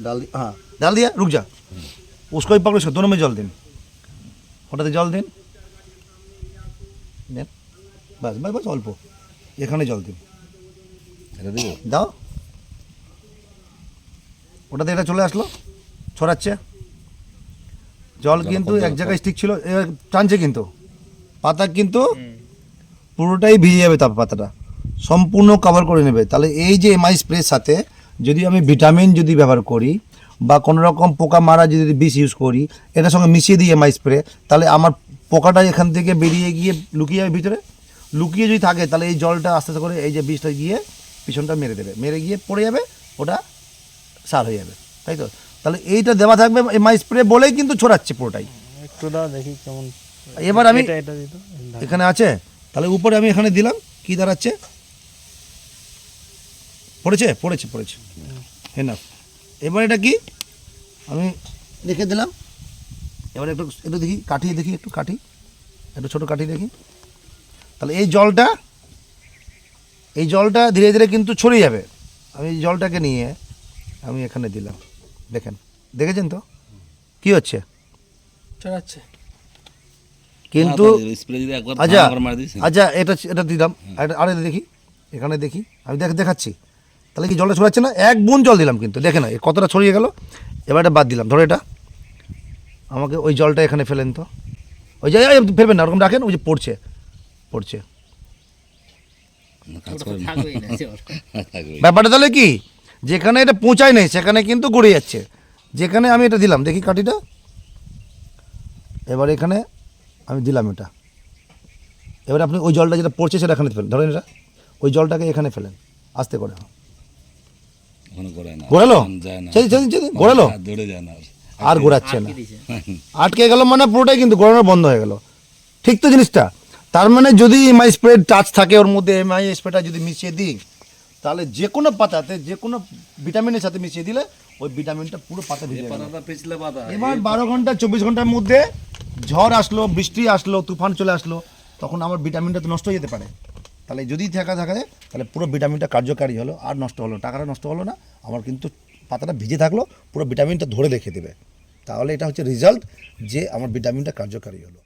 डाल दिया हाँ डाल दिया रुक जा उसको भी पकड़ो इसको दोनों में जल दिन ওটাতে জল দিন দেন বাস বাস বাস অল্প এখানে জল দিন এটা দিব দাও ওটাতে এটা চলে আসলো ছড়াচ্ছে জল কিন্তু এক জায়গায় স্টিক ছিল এবার টানছে কিন্তু পাতা কিন্তু পুরোটাই ভিজে যাবে তার পাতাটা সম্পূর্ণ কভার করে নেবে তাহলে এই যে এমআই স্প্রের সাথে যদি আমি ভিটামিন যদি ব্যবহার করি বা কোনো রকম পোকা মারা যদি বিষ ইউজ করি এটার সঙ্গে মিশিয়ে দিই এমআই স্প্রে তাহলে আমার পোকাটা এখান থেকে বেরিয়ে গিয়ে লুকিয়ে যাবে ভিতরে। লুকিয়ে যদি থাকে তাহলে এই জলটা আস্তে আস্তে করে এই যে বিষটা গিয়ে পিছনটা মেরে দেবে। মেরে গিয়ে পড়ে যাবে ওটা সার হয়ে যাবে। তাই তো? তাহলে এইটা দেওয়া থাকবে এমআই স্প্রে বলেই কিন্তু ছড়াচ্ছে পুরোটাই। একটু দাও দেখি কেমন এবার আমি এখানে আছে তাহলে উপরে আমি এখানে দিলাম কি দাঁড়াচ্ছে? পড়েছে? পড়েছে পড়েছে। হ্যাঁ এবার এটা কি? আমি লিখে দিলাম। এবার একটু একটু দেখি কাঠি দেখি একটু কাঠি। একটু ছোটো কাঠি দেখি। তাহলে এই জলটা এই জলটা ধীরে ধীরে কিন্তু ছড়িয়ে যাবে। আমি এই জলটাকে নিয়ে আমি এখানে দিলাম। দেখেন দেখেছেন তো? কি হচ্ছে? চড়াচ্ছে। কিন্তু স্প্রে দিলে একবার আচ্ছা আচ্ছা এটা এটা দিলাম আর- আরে দেখি। এখানে দেখি। আমি দেখ দেখাচ্ছি। তাহলে কি জলটা ছড়াচ্ছে না? এক বুন জল দিলাম কিন্তু দেখে না এ কতটা ছড়িয়ে গেল। এবার এটা বাদ দিলাম ধরো এটা। আমাকে ওই জলটা এখানে ফেলেন তো। ওই যে ফেলবেন না ওরকম রাখেন ওই যে পড়ছে পড়ছে। ব্যাপারটা তাহলে কি? যেখানে এটা পৌঁছায় নেই সেখানে কিন্তু গড়ে যাচ্ছে। যেখানে আমি এটা দিলাম দেখি কাঠিটা। এবার এখানে আমি দিলাম এটা। এবার আপনি ওই জলটা যেটা পড়ছে সেটা এখানে ফেলেন ধরেন এটা। ওই জলটাকে এখানে ফেলেন আস্তে করে। ওখানে করে না। ঘোরালো? যায় না। চেদি চেদি চেদি ঘোরালো? যায় না। আর ঘোরাচ্ছে না। আটকে গেল মানে পুরোটাই কিন্তু ঘোরানো বন্ধ হয়ে গেল। ঠিক তো জিনিসটা? তার মানে যদি এমআই স্প্রে টাচ থাকে ওর মধ্যে এমআই স্প্রেটা যদি মিশিয়ে দিই তাহলে যে কোনো পাতাতে যে কোনো ভিটামিনের সাথে মিশিয়ে দিলে ওই ভিটামিনটা পুরো পাতা ভিজে এবার বারো ঘণ্টা চব্বিশ ঘণ্টার মধ্যে ঝড় আসলো বৃষ্টি আসলো তুফান চলে আসলো তখন আমার ভিটামিনটা তো নষ্ট হয়ে যেতে পারে। তাহলে যদি থাকা থাকা যায়, তাহলে পুরো ভিটামিনটা কার্যকারী হলো, আর নষ্ট হলো টাকাটা নষ্ট হলো না, আমার কিন্তু পাতাটা ভিজে থাকল, পুরো ভিটামিনটা ধরে রেখে দেবে। তাহলে এটা হচ্ছে রেজাল্ট যে আমার ভিটামিনটা কার্যকারী হলো।